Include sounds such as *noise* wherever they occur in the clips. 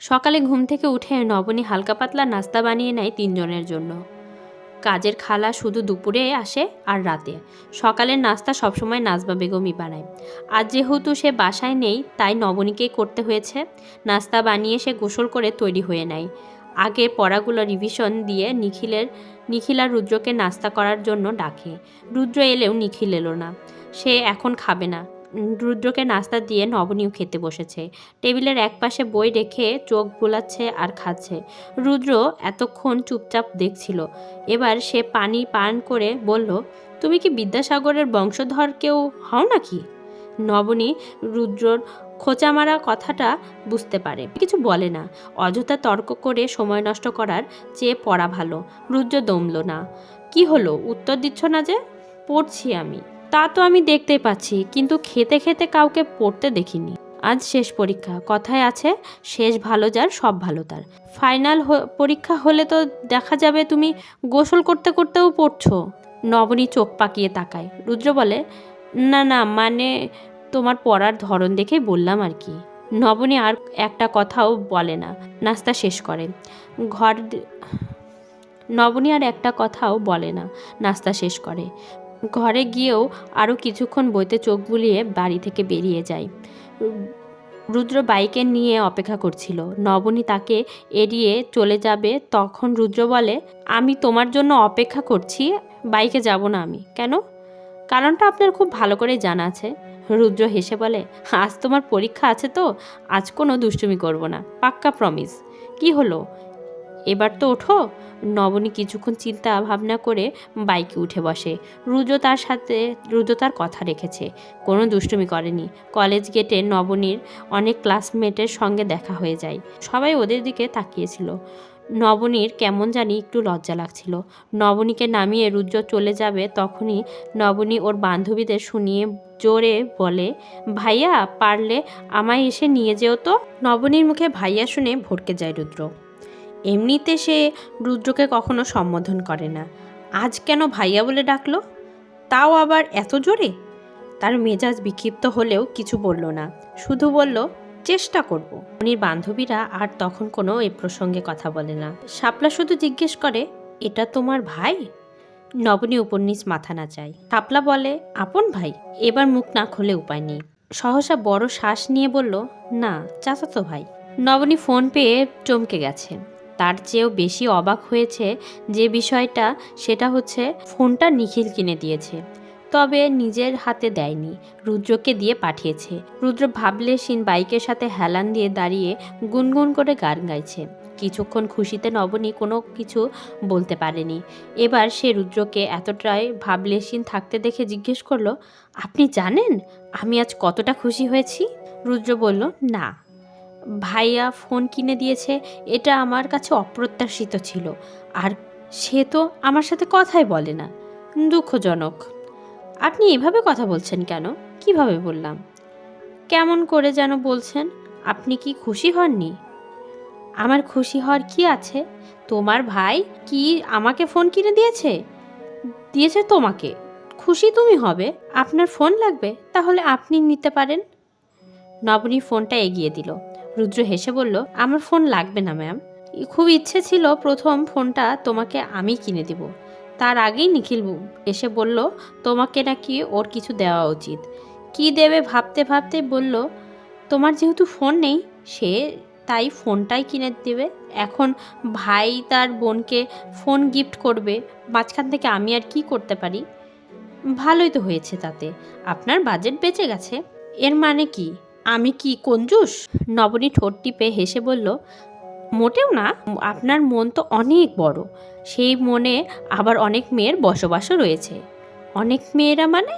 সকালে ঘুম থেকে উঠে নবনী হালকা পাতলা নাস্তা বানিয়ে নেয় তিনজনের জন্য। কাজের খালা শুধু দুপুরে আসে আর রাতে। সকালের নাস্তা সবসময় নাজবা বেগমই বানায়। আজ যেহেতু সে বাসায় নেই, তাই নবনীকেই করতে হয়েছে নাস্তা বানিয়ে সে গোসল করে তৈরি হয়ে নেয়। আগে পড়াগুলো রিভিশন দিয়ে নিখিলের, নিখিল আর রুদ্রকে নাস্তা করার জন্য ডাকে। রুদ্র এলেও নিখিল এলো না। সে এখন খাবে না। রুদ্রকে নাস্তা দিয়ে নবনীও খেতে বসেছে। টেবিলের একপাশে বই রেখে চোখ বোলাচ্ছে আর খাচ্ছে। রুদ্র এতক্ষণ চুপচাপ দেখছিল। এবার সে পানি পান করে বলল, তুমি কি বিদ্যাসাগরের বংশধর কেউ হও নাকি? নবনী রুদ্রর খোঁচা মারা কথাটা বুঝতে পারে। কিছু বলে না। অযথা তর্ক করে সময় নষ্ট করার চেয়ে পড়া ভালো। রুদ্র দমল না। কি হলো? উত্তর দিচ্ছ না যে? পড়ছি আমি। তা তো আমি দেখতে পাচ্ছি, কিন্তু খেতে খেতে কাউকে পড়তে দেখিনি। আজ শেষ পরীক্ষা, কথায় আছে, শেষ ভালো যার, সব ভালো তার। ফাইনাল পরীক্ষা হলে তো দেখা যাবে তুমি গোসল করতে করতেও পড়ছো। নবনী চোখ পাকিয়ে তাকায়। রুদ্র বলে, না না মানে তোমার পড়ার ধরন দেখে বললাম আর কি। নবনী আর একটা কথাও বলে না, নাস্তা শেষ করে। ঘর নবনী আর একটা কথাও বলে না, নাস্তা শেষ করে। ঘরে গিয়েও আরও কিছুক্ষণ বইতে চোখ বুলিয়ে বাড়ি থেকে বেরিয়ে যায়। রুদ্র বাইকে নিয়ে অপেক্ষা করছিল। নবনী তাকে এড়িয়ে চলে যাবে, তখন রুদ্র বলে, আমি তোমার জন্য অপেক্ষা করছি, বাইকে যাব না আমি। কেন? কারণটা আপনার খুব ভালো করে জানা আছে। রুদ্র হেসে বলে, আজ তোমার পরীক্ষা আছে তো, আজ কোনো দুষ্টুমি করব না, পাক্কা প্রমিস কি হলো? এবার তো ওঠো। নবনী কিছুক্ষণ চিন্তা ভাবনা করে বাইকে উঠে বসে। রুদ্র তার সাথে রুদ্র তার কথা রেখেছে। কোনো দুষ্টুমি করেনি। কলেজ গেটে নবনীর অনেক ক্লাসমেটের সঙ্গে দেখা হয়ে যায়। সবাই ওদের দিকে তাকিয়েছিল। নবনীর কেমন জানি একটু লজ্জা লাগছিল। নবনীকে নামিয়ে রুদ্র চলে যাবে তখনই নবনী ওর বান্ধবীদের শুনিয়ে জোরে বলে, ভাইয়া, পারলে আমায় এসে নিয়ে যেও তো। নবনীর মুখে ভাইয়া শুনে ভটকে যায় রুদ্র। এমনিতে সে রুদ্রকে কখনো সম্বোধন করে না। আজ কেন ভাইয়া বলে ডাকলো? তাও আবার এত জোরে? তার মেজাজ বিক্ষিপ্ত হলেও কিছু বলল না। শুধু বলল, চেষ্টা করব। উনির বান্ধবীরা আর তখন কোনো এ প্রসঙ্গে কথা বলে না। শাপলা শুধু জিজ্ঞেস করে, এটা তোমার ভাই? নবনী উপন্যাস মাথা না চায়। শাপলা বলে, আপন ভাই, এবার মুখ না খুলে উপায় নেই। সহসা বড় শ্বাস নিয়ে বলল, না, চাচাতো ভাই। নবনী ফোন পেয়ে চমকে গেছে। তার চেয়েও বেশি অবাক হয়েছে যে বিষয়টা, সেটা হচ্ছে ফোনটা নিখিল কিনে দিয়েছে। তবে নিজের হাতে দেয়নি, রুদ্রকে দিয়ে পাঠিয়েছে। রুদ্র ভাবলে সিন বাইকের সাথে হেলান দিয়ে দাঁড়িয়ে গুনগুন করে গান গাইছে। কিছুক্ষণ খুশিতে নবনী কোনো কিছু বলতে পারেনি। এবার সে রুদ্রকে এতটাই ভাবলেশীন থাকতে দেখে জিজ্ঞেস করল, আপনি জানেন আমি আজ কতটা খুশি হয়েছি? রুদ্র বলল, না। ভাইয়া ফোন কিনে দিয়েছে, এটা আমার কাছে অপ্রত্যাশিত ছিল। আর সে তো আমার সাথে কথাই বলে না। দুঃখজনক। আপনি এভাবে কথা বলছেন কেন? কীভাবে বললাম? কেমন করে যেন বলছেন, আপনি কি খুশি হননি? আমার খুশি হওয়ার কি আছে? তোমার ভাই কি আমাকে ফোন কিনে দিয়েছে? দিয়েছে তোমাকে। খুশি তুমি হবে। আপনার ফোন লাগবে, তাহলে আপনি নিতে পারেন। নবনী ফোনটা এগিয়ে দিল। রুদ্র হেসে বলল, আমার ফোন লাগবে না, ম্যাম। খুব ইচ্ছে ছিল প্রথম ফোনটা তোমাকে আমি কিনে দেব। তার আগেই নিখিল এসে বলল, তোমাকে নাকি ওর কিছু দেওয়া উচিত। কি দেবে? ভাবতে ভাবতে বলল, তোমার যেহেতু ফোন নেই, সে তাই ফোনটাই কিনে দেবে। এখন ভাই তার বোনকে ফোন গিফট করবে, মাঝখান থেকে আমি আর কি করতে পারি? ভালোই তো হয়েছে তাতে। আপনার বাজেট বেঁচে গেছে। এর মানে কি? আমি কি কঞ্জুস? নবনী ঠোঁট টিপে হেসে বলল, মোটেও না, আপনার মন তো অনেক বড়। সেই মনে আবার অনেক মেয়ের বসবাসও রয়েছে। অনেক মেয়েরা মানে?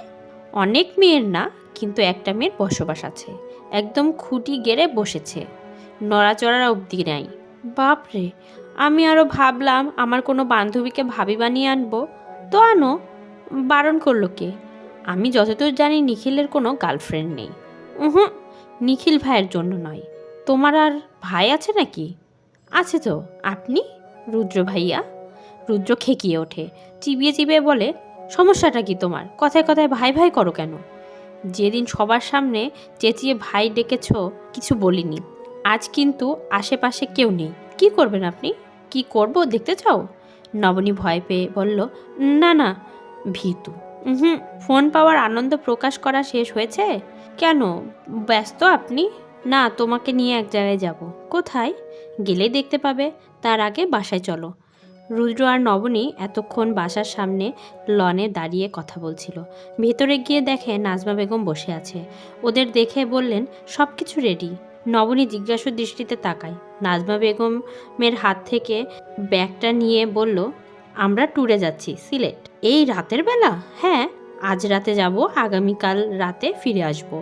অনেক মেয়ের না, কিন্তু একটা মেয়ের বসবাস আছে। একদম খুঁটি গেড়ে বসেছে। নড়াচড়ার অবধি নাই। বাপরে আমি আরও ভাবলাম আমার কোনো বান্ধবীকে ভাবি বানিয়ে আনব। তো আনো, বারণ করল কে? আমি যতদূর জানি নিখিলের কোনো গার্লফ্রেন্ড নেই। হুম নিখিল ভাইয়ের জন্য নয়। তোমার আর ভাই আছে নাকি? আছে তো। আপনি? রুদ্র ভাইয়া? রুদ্র খেকিয়ে ওঠে। চিবিয়ে চিবিয়ে বলে, সমস্যাটা কি তোমার? কথায় কথায় ভাই ভাই করো কেন? যেদিন সবার সামনে চেঁচিয়ে ভাই ডেকেছ, কিছু বলিনি। আজ কিন্তু আশেপাশে কেউ নেই। কি করবেন আপনি? কি করব দেখতে চাও? নবনী ভয় পেয়ে বলল, না না, ভীতু। হুম ফোন পাওয়ার আনন্দ প্রকাশ করা শেষ হয়েছে? কেন? ব্যস্ত আপনি? না, তোমাকে নিয়ে এক জায়গায় যাব। কোথায়? গেলেই দেখতে পাবে। তার আগে বাসায় চলো। রুদ্র আর নবনী এতক্ষণ বাসার সামনে লনে দাঁড়িয়ে কথা বলছিল। ভেতরে গিয়ে দেখে নাজমা বেগম বসে আছে। ওদের দেখে বললেন সব কিছু রেডি নবনী জিজ্ঞাসু দৃষ্টিতে তাকায়। নাজমা বেগমের হাত থেকে ব্যাগটা নিয়ে বলল, আমরা ট্যুরে যাচ্ছি, সিলেট। এই রাতের বেলা? হ্যাঁ। আজ রাতে যাব, আগামীকাল রাতে ফিরে আসব।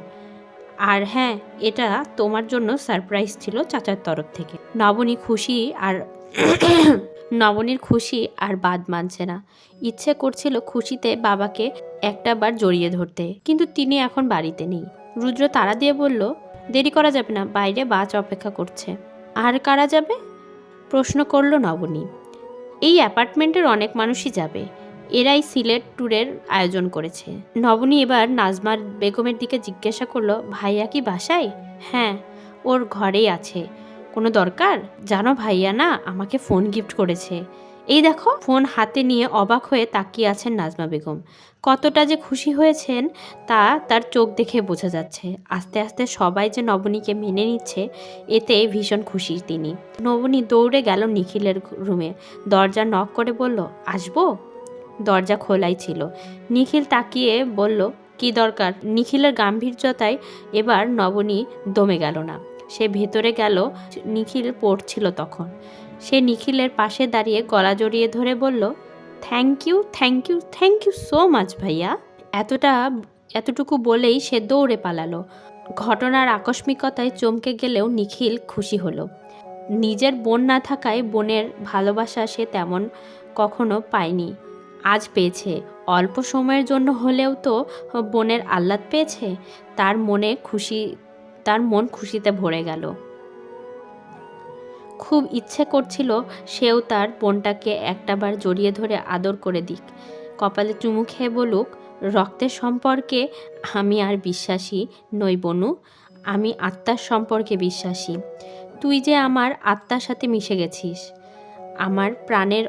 আর হ্যাঁ এটা তোমার জন্য সারপ্রাইজ ছিল চাচার তরফ থেকে। নবনী খুশি আর *clears throat* নবনীর খুশি আর বাদ মানছে না। ইচ্ছে করছিল খুশিতে বাবাকে একটা বার জড়িয়ে ধরতে, কিন্তু তিনি এখন বাড়িতে নেই। রুদ্র তারা দিয়ে বলল, দেরি করা যাবে না, বাইরে বাস অপেক্ষা করছে। আর কারা যাবে? প্রশ্ন করল নবনী। এই অ্যাপার্টমেন্টের অনেক মানুষই যাবে। এরাই সিলেট ট্যুরের আয়োজন করেছে। নবনী এবার নাজমার বেগমের দিকে জিজ্ঞাসা করল, ভাইয়া কি বাসায়? হ্যাঁ ওর ঘরেই আছে। কোনো দরকার? জানো ভাইয়া না আমাকে ফোন গিফট করেছে। এই দেখো ফোন হাতে নিয়ে অবাক হয়ে তাকিয়ে আছেন নাজমা বেগম। কতটা যে খুশি হয়েছেন তা তার চোখ দেখে বোঝা যাচ্ছে। আস্তে আস্তে সবাই যে নবনীকে মেনে নিচ্ছে, এতে ভীষণ খুশি তিনি। নবনী দৌড়ে গেল নিখিলের রুমে। দরজা নক করে বলল, আসব? দরজা খোলাই ছিল। নিখিল তাকিয়ে বলল, কি দরকার? নিখিলের গাম্ভীর্যতায় এবার নবনী দমে গেল না। সে ভেতরে গেল, নিখিল পড়ছিল তখন। সে নিখিলের পাশে দাঁড়িয়ে গলা জড়িয়ে ধরে বলল thank you thank you thank you so much ভাইয়া। এতটা, এতটুকু বলেই সে দৌড়ে পালালো। ঘটনার আকস্মিকতায় চমকে গেলেও নিখিল খুশি হলো। নিজের বোন না থাকায় বোনের ভালোবাসা সে তেমন কখনো পায়নি। আজ পেয়েছে। অল্প সময়ের জন্য হলেও তো বোনের আহ্লাদ পেয়েছে। তার মনে খুশি, তার মন খুশিতে ভরে গেল। খুব ইচ্ছে করছিল সেও তার বোনটাকে একটাবার জড়িয়ে ধরে আদর করে দিক। কপালে চুমু খেয়ে বলুক, রক্তের সম্পর্কে আমি আর বিশ্বাসী নই বনু, আমি আত্মার সম্পর্কে বিশ্বাসী। তুই যে আমার আত্মার সাথে মিশে গেছিস, আমার প্রাণের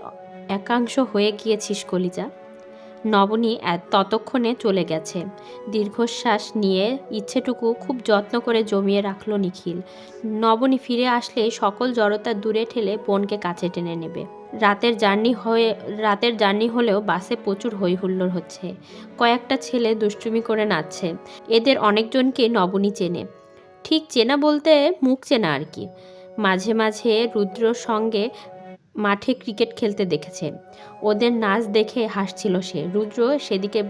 একাংশ হয়ে গিয়েছিস, কলিজা। নবনী ততক্ষণে চলে গেছে। দীর্ঘশ্বাস নিয়ে ইচ্ছেটুকু খুব যত্ন করে জমিয়ে রাখল নিখিল। নবনী ফিরে আসলে সকল জড়তা দূরে ঠেলে বোনকে কাছে টেনে নেবে। রাতের জার্নি হয়ে রাতের জার্নি হলেও বাসে প্রচুর হই হুল্লোড় হচ্ছে। কয়েকটা ছেলে দুষ্টুমি করে নাচছে। এদের অনেকজনকে নবনী চেনে। ঠিক চেনা বলতে মুখ চেনা আর কি। মাঝে মাঝে রুদ্রর সঙ্গে মাঠে ক্রিকেট খেলতে দেখেছে। ওদের নাচ দেখে হাসছিল সে। রুদ্র সেদিকে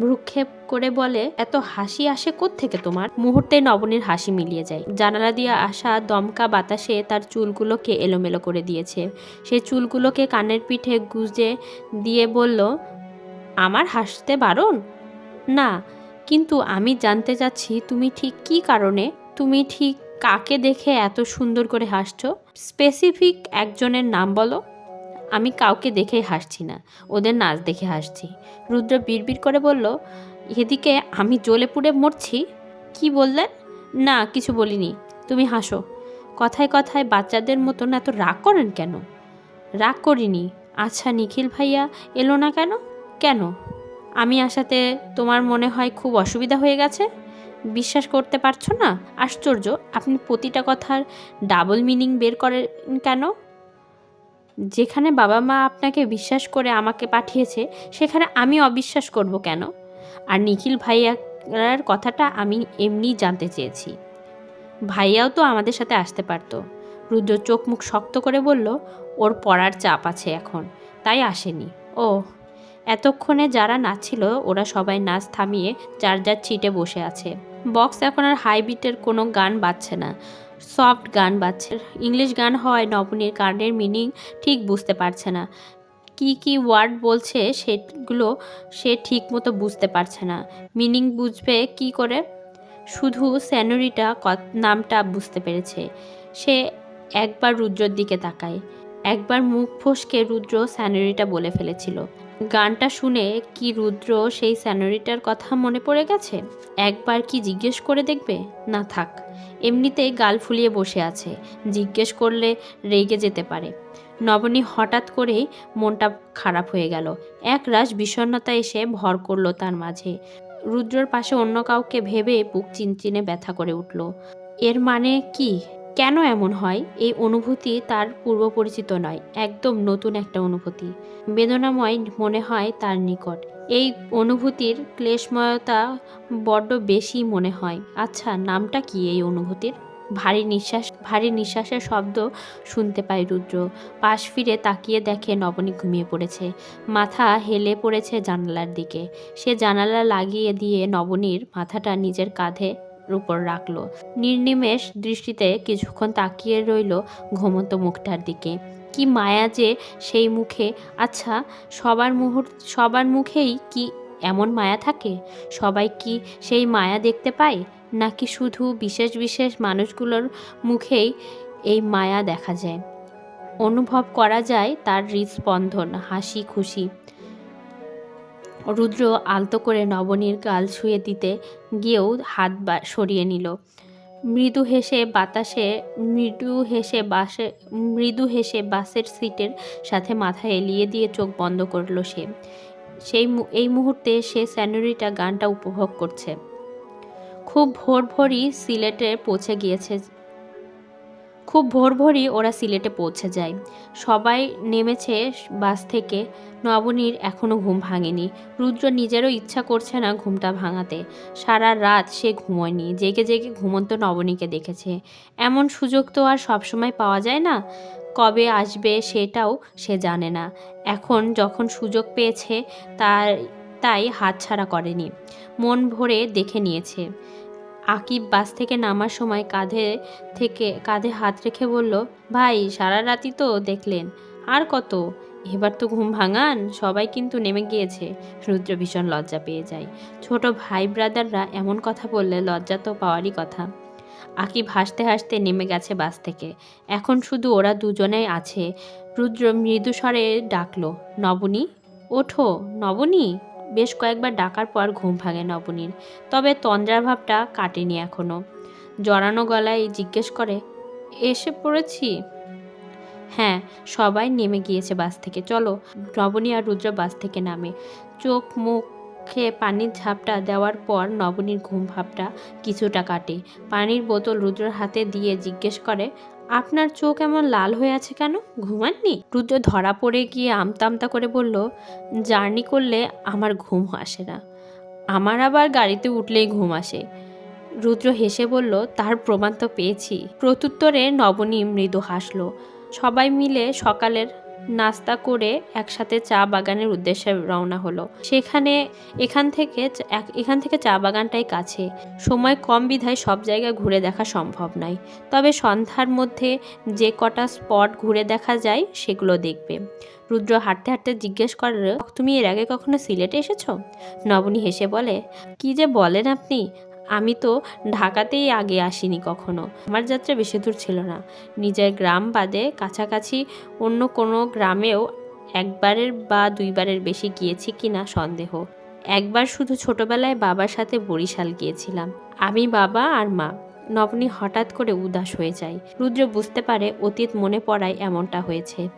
ভ্রুক্ষেপ করে বলে, এত হাসি আসে থেকে তোমার? মুহূর্তে নবনীর হাসি মিলিয়ে যায়। জানালা দিয়ে আসা দমকা বাতাসে তার চুলগুলোকে এলোমেলো করে দিয়েছে। সে চুলগুলোকে কানের পিঠে গুজে দিয়ে বলল, আমার হাসতে বারণ? না, কিন্তু আমি জানতে চাচ্ছি তুমি ঠিক কী কারণে? তুমি ঠিক কাকে দেখে এত সুন্দর করে হাসছো? স্পেসিফিক একজনের নাম বলো। আমি কাউকে দেখেই হাসছি না, ওদের নাচ দেখে হাসছি। রুদ্র বিড়বিড় করে বলল, এদিকে আমি জ্বলে পুড়ে মরছি? কি বললেন? না, কিছু বলিনি। তুমি হাসো। কথায় কথায় বাচ্চাদের মতন এত রাগ করেন কেন? রাগ করিনি। আচ্ছা নিখিল ভাইয়া, এলো না কেন? কেন? আমি আসাতে তোমার মনে হয় খুব অসুবিধা হয়ে গেছে? বিশ্বাস করতে পারছ না? আশ্চর্য, আপনি প্রতিটা কথার ডাবল মিনিং বের করেন কেন? যেখানে বাবা মা আপনাকে বিশ্বাস করে আমাকে পাঠিয়েছে, সেখানে আমি অবিশ্বাস করব কেন? আর নিখিল ভাইয়ার কথাটা আমি এমনিই জানতে চেয়েছি। ভাইয়াও তো আমাদের সাথে আসতে পারতো। রুদ্র চোখ মুখ শক্ত করে বলল, ওর পড়ার চাপ আছে এখন, তাই আসেনি। ও এতক্ষণে যারা নাচছিল, ওরা সবাই নাচ থামিয়ে যার যার চিটে বসে আছে। বক্স এখন আর হাই বিটের কোনো গান বাজছে না। সফট গান বাজছে। ইংলিশ গান হওয়ায় নবনীর গানের মিনিং ঠিক বুঝতে পারছে না। কি কি ওয়ার্ড বলছে সেগুলো সে ঠিক মতো বুঝতে পারছে না। মিনিং বুঝবে কি করে? শুধু স্যানোরিটা নামটা বুঝতে পেরেছে। সে একবার রুদ্রর দিকে তাকায়। একবার মুখ ফসকে রুদ্র স্যানোরিটা বলে ফেলেছিল। গানটা শুনে কি রুদ্র সেই স্যানোরিটার কথা মনে পড়ে গেছে? একবার কি জিজ্ঞেস করে দেখবে? না থাক, এমনিতেই গাল ফুলিয়ে বসে আছে। জিজ্ঞেস করলে রেগে যেতে পারে। নবনী হঠাৎ করেই মনটা খারাপ হয়ে গেল। এক রাশ বিষণ্ণতা এসে ভর করল তার মাঝে। রুদ্রর পাশে অন্য কাউকে ভেবে বুক চিনচিনে ব্যথা করে উঠল। এর মানে কি? কেন এমন হয়? এই অনুভূতি তার পূর্বপরিচিত নয়, একদম নতুন একটা অনুভূতি। বেদনাময় মনে হয় তার নিকট। এই অনুভূতির ক্লেশময়তা বড্ড বেশি মনে হয়। আচ্ছা নামটা কি এই অনুভূতির? ভারী নিঃশ্বাস, ভারী নিঃশ্বাসের শব্দ শুনতে পায় রুদ্র। পাশ ফিরে তাকিয়ে দেখে নবনী ঘুমিয়ে পড়েছে। মাথা হেলে পড়েছে জানালার দিকে। সে জানালা লাগিয়ে দিয়ে নবনীর মাথাটা নিজের কাঁধে উপর রাখল। নির্নিমেষ দৃষ্টিতে কিছুক্ষণ তাকিয়ে রইল ঘুমন্ত মুখটার দিকে। কি মায়া যে সেই মুখে। আচ্ছা সবার মুহূর্ত সবার মুখেই কি এমন মায়া থাকে? সবাই কি সেই মায়া দেখতে পায়? নাকি শুধু বিশেষ বিশেষ মানুষগুলোর মুখেই এই মায়া দেখা যায়? অনুভব করা যায় তার হৃদস্পন্দন, হাসি, খুশি। রুদ্র আলতো করে নবনীর গাল ছুঁয়ে দিতে গিয়েও হাত সরিয়ে নিল। মৃদু হেসে বাতাসে মৃদু হেসে বাসে মৃদু হেসে বাসের সিটের সাথে মাথা এলিয়ে দিয়ে চোখ বন্ধ করল সে। সেই এই মুহূর্তে সে স্যানোরিটা গানটা উপভোগ করছে। খুব ভোর ভোরই সিলেটে পৌঁছে গিয়েছে খুব ভোর ভোরই ওরা সিলেটে পৌঁছে যায়। সবাই নেমেছে বাস থেকে। নবনীর এখনও ঘুম ভাঙেনি। রুদ্র নিজেরও ইচ্ছা করছে না ঘুমটা ভাঙাতে। সারা রাত সে ঘুমোয়নি। জেগে জেগে ঘুমন্ত নবনীকে দেখেছে। এমন সুযোগ তো আর সবসময় পাওয়া যায় না। কবে আসবে সেটাও সে জানে না। এখন যখন সুযোগ পেয়েছে তার তাই হাতছাড়া করেনি। মন ভরে দেখে নিয়েছে। আকিব বাস থেকে নামার সময় কাঁধে থেকে, কাঁধে হাত রেখে বলল, ভাই, সারা রাতই তো দেখলেন, আর কত? এবার তো ঘুম ভাঙান, সবাই কিন্তু নেমে গিয়েছে। রুদ্র ভীষণ লজ্জা পেয়ে যায়। ছোট ভাই ব্রাদাররা এমন কথা বললে লজ্জা তো পাওয়ারই কথা। আকিব হাসতে হাসতে নেমে গেছে বাস থেকে। এখন শুধু ওরা দুজনেই আছে। রুদ্র মৃদুস্বরে ডাকলো, নবনী? ওঠো, নবনী? বেশ কয়েকবার ডাকার পর ঘুম ভাঙে নবনীর। তবে তন্দ্রার ভাবটা কাটেনি এখনও। জড়ানো গলায় জিজ্ঞেস করে, এসে পড়েছি? হ্যাঁ সবাই নেমে গিয়েছে বাস থেকে। চলো, নবনী আর রুদ্র বাস থেকে নামে। চোখ মুখে পানির ঝাপটা দেওয়ার পর নবনীর ঘুম ভাবটা কিছুটা কাটে। পানির বোতল রুদ্রর হাতে দিয়ে জিজ্ঞেস করে আপনার চোখ এমন লাল হয়ে আছে কেন? ঘুমাননি? রুদ্র ধরা পড়ে গিয়ে আমতা আমতা করে বলল, জার্নি করলে আমার ঘুম আসে না। আমার আবার গাড়িতে উঠলেই ঘুম আসে। রুদ্র হেসে বলল, তার প্রমাণ তো পেয়েছি। প্রত্যুত্তরে নবনী মৃদু হাসলো। সবাই মিলে সকালের নাস্তা করে একসাথে চা বাগানের উদ্দেশ্যে রওনা হলো। সেখানে এখান থেকে এখান থেকে চা বাগানটাই কাছে। সময় কম বিধায় সব জায়গায় ঘুরে দেখা সম্ভব নয়। তবে সন্ধ্যার মধ্যে যে কটা স্পট ঘুরে দেখা যায়, সেগুলো দেখবে। রুদ্র হাঁটতে হাঁটতে জিজ্ঞেস করে, তুমি এর আগে কখনো সিলেটে এসেছ? নবনী হেসে বলে, কি যে বলেন আপনি? আমি তো ঢাকাতেই আগে আসিনি কখনো। আমার যাত্রা বেশি দূর ছিল না। নিজের গ্রাম বাদে কাছাকাছি অন্য কোনো গ্রামেও একবারের বা দুইবারের বেশি গিয়েছি কিনা সন্দেহ। একবার শুধু ছোটবেলায় বাবার সাথে বরিশাল গিয়েছিলাম। আমি বাবা আর মা। নবনী হঠাৎ করে উদাস হয়ে যায়। রুদ্র বুঝতে পারে অতীত মনে পড়ায় এমনটা হয়েছে।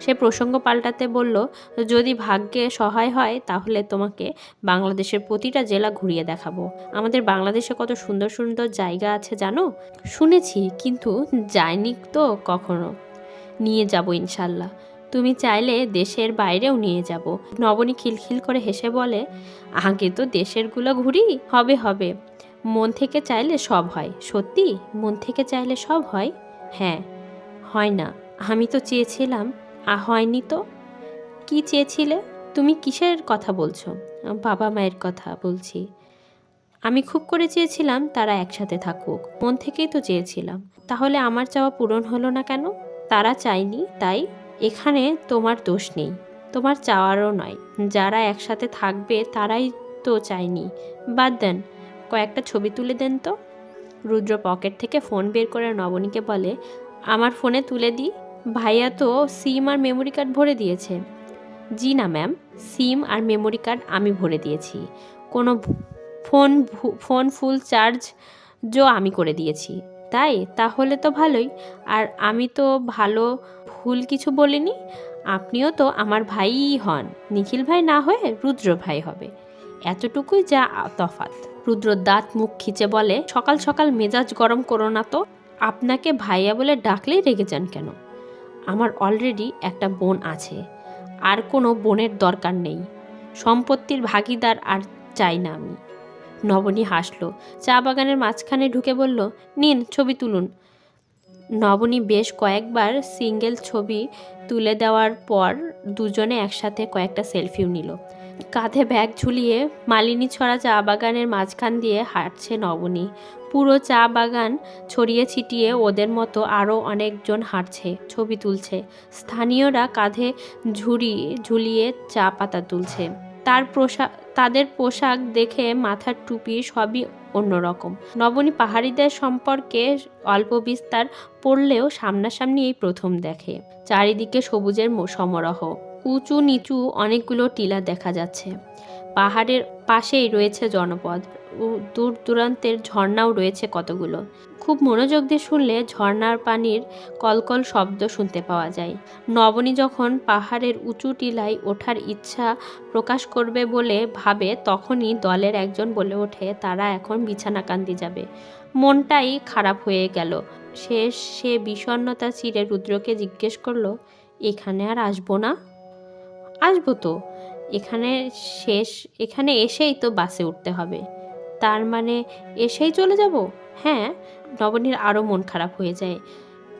সে প্রসঙ্গ পাল্টাতে বলল, যদি ভাগ্যে সহায় হয়, তাহলে তোমাকে বাংলাদেশের প্রতিটা জেলা ঘুরিয়ে দেখাবো। আমাদের বাংলাদেশে কত সুন্দর সুন্দর জায়গা আছে জানো? শুনেছি, কিন্তু যাইনি তো কখনো? নিয়ে যাব ইনশাল্লাহ। তুমি চাইলে দেশের বাইরেও নিয়ে যাব। নবনী খিলখিল করে হেসে বলে, আগে তো দেশেরগুলো ঘুরি, হবে হবে। মন থেকে চাইলে সব হয়। সত্যি? মন থেকে চাইলে সব হয়? হ্যাঁ। হয় না। আমি তো চেয়েছিলাম আ, হয়নি তো। কি চেয়েছিলে? তুমি কিসের কথা বলছো? বাবা মায়ের কথা বলছি। আমি খুব করে চেয়েছিলাম তারা একসাথে থাকুক। মন থেকেই তো চেয়েছিলাম। তাহলে আমার চাওয়া পূরণ হলো না কেন? তারা চায়নি, তাই এখানে তোমার দোষ নেই। তোমার চাওয়ারও নয়। যারা একসাথে থাকবে তারাই তো চায়নি। বাদ দেন, কয়েকটা ছবি তুলে দেন তো। রুদ্র পকেট থেকে ফোন বের করে নবনীকে বলে, আমার ফোনে তুলে দিই। ভাইয়া তো সিম আর মেমোরি কার্ড ভরে দিয়েছে। জি না ম্যাম সিম আর মেমোরি কার্ড আমি ভরে দিয়েছি। কোনো ফোন ফোন ফুল চার্জও আমি করে দিয়েছি। তাই? তাহলে তো ভালোই। আর আমি তো ভালো ভুল কিছু বলিনি। আপনিও তো আমার ভাইই হন। নিখিল ভাই না হয়ে রুদ্র ভাই হবে। এতটুকুই যা তফাত রুদ্র দাঁত মুখ খিচে বলে, সকাল সকাল মেজাজ গরম করো না তো। আপনাকে ভাইয়া বলে ডাকলেই রেগে যান কেন? আমার অলরেডি একটা বোন আছে। আর কোনো বোনের দরকার নেই। সম্পত্তির ভাগিদার আর চাই না আমি। নবনী হাসলো, চা বাগানের মাঝখানে ঢুকে বলল, নিন, ছবি তুলুন। নবনী বেশ কয়েকবার সিঙ্গেল ছবি তুলে দেওয়ার পর দুজনে একসাথে কয়েকটা সেলফিও নিল। কাঁধে ব্যাগ ঝুলিয়ে মালিনী ছড়া চা বাগানের মাঝখান দিয়ে হাঁটছে নবনী। পুরো চা বাগান ছড়িয়ে ছিটিয়ে ওদের মতো আরও অনেকজন হাঁটছে, ছবি তুলছে। স্থানীয়রা কাঁধে ঝুড়ি, ঝুলিয়ে চা পাতা তুলছে। তার পোশাক তাদের পোশাক দেখে মাথার টুপি সবই অন্যরকম। নবনী পাহাড়িদের সম্পর্কে অল্প বিস্তার পড়লেও সামনাসামনি এই প্রথম দেখে। চারিদিকে সবুজের সমারোহ। উঁচু নিচু অনেকগুলো টিলা দেখা যাচ্ছে। পাহাড়ের পাশেই রয়েছে জনপদ। দূর দূরান্তের ঝর্ণাও রয়েছে কতগুলো। খুব মনোযোগ দিয়ে শুনলে ঝর্ণার পানির কলকল শব্দ শুনতে পাওয়া যায়। নবনী যখন পাহাড়ের উঁচু টিলায় ওঠার ইচ্ছা প্রকাশ করবে বলে ভাবে, তখনই দলের একজন বলে ওঠে, তারা এখন বিছানাকান্দি যাবে। মনটাই খারাপ হয়ে গেল। সে সে বিষণ্ণতা চিরে রুদ্রকে জিজ্ঞেস করল, এখানে আর আসব না? আসব তো। এখানে শেষ, এখানে এসেই তো বাসে উঠতে হবে। তার মানে এসেই চলে যাব? হ্যাঁ। নবনীর আরও মন খারাপ হয়ে যায়।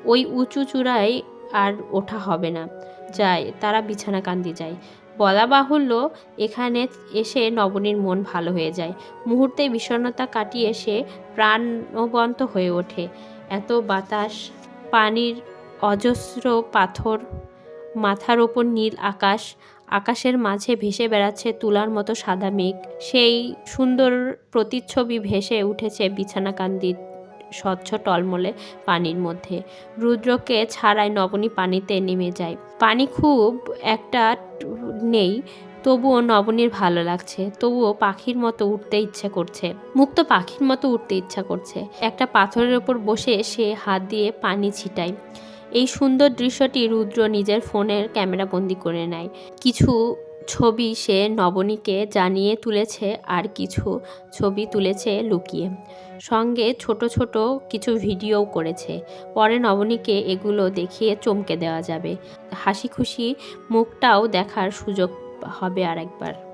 ওই উঁচু চূড়ায় আর ওঠা হবে না। যায়, তারা বিছানা কান্দি যায়। বলা বাহুল্য, এখানে এসে নবনীর মন ভালো হয়ে যায়। মুহূর্তে বিষণ্ণতা কাটিয়ে সে প্রাণবন্ত হয়ে ওঠে। এত বাতাস, পানির অজস্র পাথর, মাথার ওপর নীল আকাশ আকাশের মাঝে ভেসে বেড়াচ্ছে তুলার মতো সাদা মেঘ। সেই সুন্দর প্রতিচ্ছবি ভেসে উঠেছে বিছানাকান্দির স্বচ্ছ টলমলে পানির মধ্যে। রুদ্রকে ছাড়াই নবনী পানিতে নেমে যায়। পানি খুব একটা নেই, তবুও নবনীর ভালো লাগছে। তবুও পাখির মতো উঠতে ইচ্ছে করছে। মুক্ত পাখির মতো উঠতে ইচ্ছা করছে। একটা পাথরের ওপর বসে সে হাত দিয়ে পানি ছিটায়। এই সুন্দর দৃশ্যটি রুদ্র নিজের ফোনের ক্যামেরা বন্দি করে নেয়। কিছু ছবি সে নবনীকে জানিয়ে তুলেছে আর কিছু ছবি তুলেছে লুকিয়ে। সঙ্গে ছোট ছোট কিছু ভিডিও করেছে। পরে নবনীকে এগুলো দেখিয়ে চমকে দেওয়া যাবে। হাসি খুশি মুখটাও দেখার সুযোগ হবে আরেকবার।